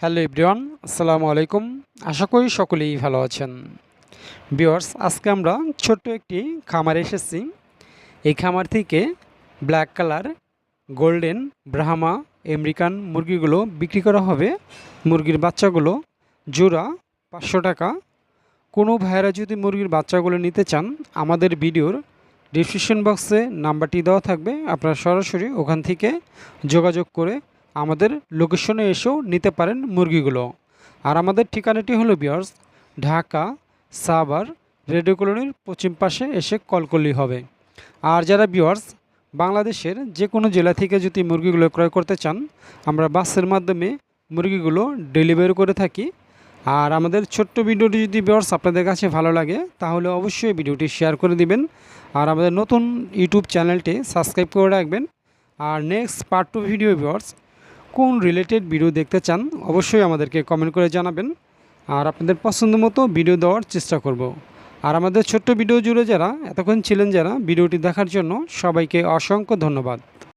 Hello everyone, আসসালামু আলাইকুম। আশা করি সকলেই ভালো আছেন। বিয়ার্স আজকে আমরা ছোট্ট একটি খামারে এসেছি। এই খামার থেকে black colour, golden, Brahma, American মুরগিগুলো বিক্রি করা হবে। মুরগির বাচ্চাগুলো জোড়া পাঁচশো টাকা। কোনো ভাইয়েরা যদি মুরগির বাচ্চাগুলো নিতে চান, আমাদের ভিডিওর ডিসক্রিপশন বক্সে নাম্বারটি দেওয়া থাকবে। আপনারা সরাসরি ওখান থেকে যোগাযোগ করে আমাদের লোকেশনে এসেও নিতে পারেন মুরগিগুলো। আর আমাদের ঠিকানাটি হলো বিয়ার্স ঢাকা, সাভার, রেডিও কলোনির পশ্চিম পাশে এসে কল করলেই হবে। আর যারা বিয়ার্স বাংলাদেশের যে কোনো জেলা থেকে যদি মুরগিগুলো ক্রয় করতে চান, আমরা বাসের মাধ্যমে মুরগিগুলো ডেলিভারি করে থাকি। আর আমাদের ছোট্ট ভিডিওটি যদি বিয়ার্স আপনাদের কাছে ভালো লাগে, তাহলে অবশ্যই ভিডিওটি শেয়ার করে দিবেন। আর আমাদের নতুন ইউটিউব চ্যানেলটি সাবস্ক্রাইব করে রাখবেন। আর next part two video viewers কোন রিলেটেড ভিডিও দেখতে চান, অবশ্যই আমাদেরকে কমেন্ট করে জানাবেন। আর আপনাদের পছন্দ মতো ভিডিও দেওয়ার চেষ্টা করব। আর আমাদের ছোট্ট ভিডিও জুড়ে যারা, এতক্ষণ ছিলেন যারা ভিডিওটি দেখার জন্য সবাইকে অসংখ্য ধন্যবাদ।